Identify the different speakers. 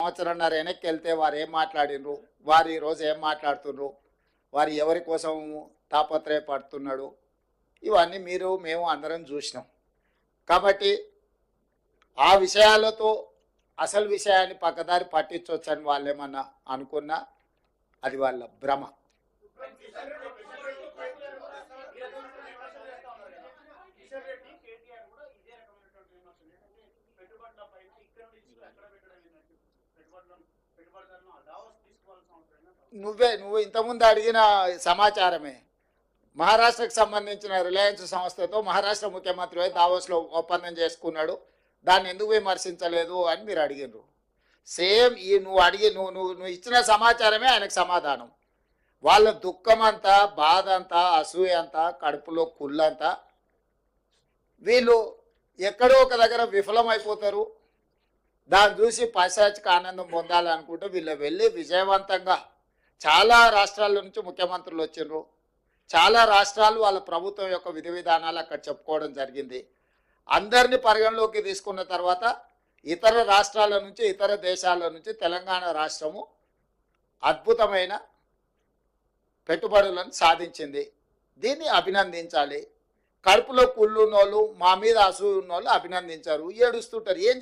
Speaker 1: సంవత్సరంన్నర వెనక్కి వెళ్తే వారు ఏం మాట్లాడినరు వారు ఈరోజు ఏం మాట్లాడుతున్నారు వారు ఎవరి కోసం తాపత్రయపడుతున్నాడు? ఇవన్నీ మీరు మేము అందరం చూసినాం. కాబట్టి ఆ విషయాలతో అసలు విషయాన్ని పక్కదారి పట్టించవచ్చని వాళ్ళు ఏమన్నా అనుకున్నా అది వాళ్ళ భ్రమ. నువ్వే నువ్వు ఇంతకుముందు అడిగిన సమాచారమే. మహారాష్ట్రకు సంబంధించిన రిలయన్స్ సంస్థతో మహారాష్ట్ర ముఖ్యమంత్రి దావోస్లో ఒప్పందం చేసుకున్నాడు. దాన్ని ఎందుకు విమర్శించలేదు అని మీరు అడిగినారు సేమ్ ఈ నువ్వు అడిగి నువ్వు నువ్వు నువ్వు ఇచ్చిన సమాచారమే ఆయనకు సమాధానం. వాళ్ళ దుఃఖం అంతా బాధ అంతా అసూయ అంతా కడుపులో కుళ్ళంతా వీళ్ళు ఎక్కడో ఒక దగ్గర విఫలమైపోతారు. దాన్ని చూసి పైశాచిక ఆనందం పొందాలనుకుంటే వీళ్ళు వెళ్ళి విజయవంతంగా చాలా రాష్ట్రాల నుంచి ముఖ్యమంత్రులు వచ్చిండ్రు చాలా రాష్ట్రాలు వాళ్ళ ప్రభుత్వం యొక్క విధి విధానాలు అక్కడ చెప్పుకోవడం జరిగింది. అందరినీ పరిగణలోకి తీసుకున్న తర్వాత ఇతర రాష్ట్రాల నుంచి ఇతర దేశాల నుంచి తెలంగాణ రాష్ట్రము అద్భుతమైన పెట్టుబడులను సాధించింది. దీన్ని అభినందించాలి. కడుపులో కుళ్ళు మా మీద అసూయ ఉన్నోళ్ళు అభినందించారు. ఏడుస్తుంటారు. ఏం